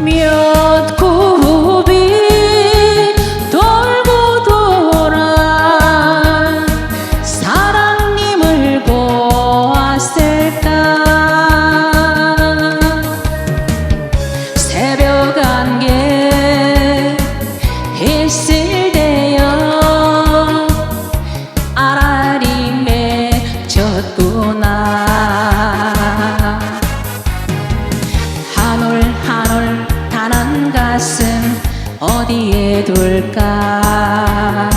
Miód 가슴 어디에 둘까?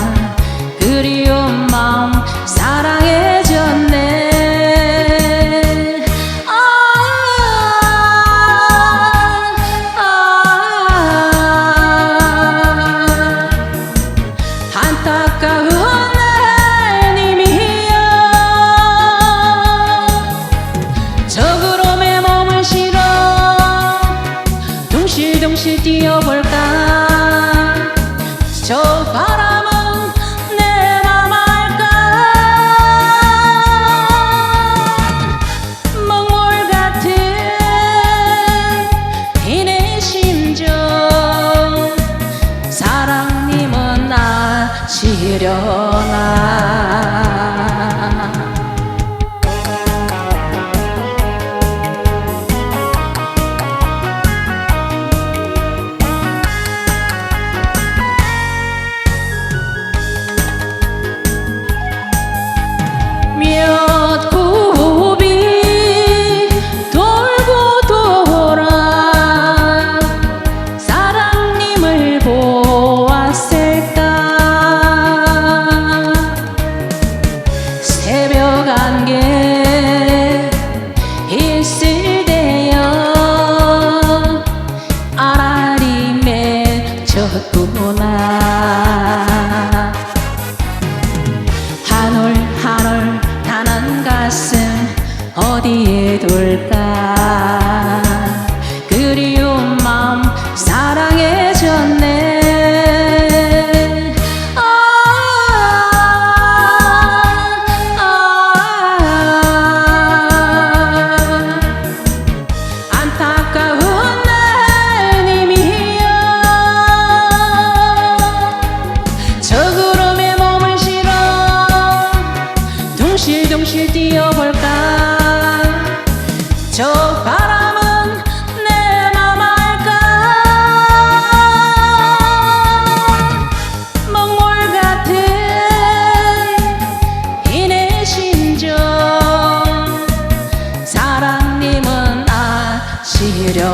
그리운 마음 사랑해 둥실둥실 뛰어볼까? 저 바람은 내 맘 알까? 먹물 같은 이내 심정. 사랑님은 아시려나 없이 뛰어볼까? 저 바람은 내 맘 알까? 먹물 같은 이내 심정. 사랑님은 아시려나?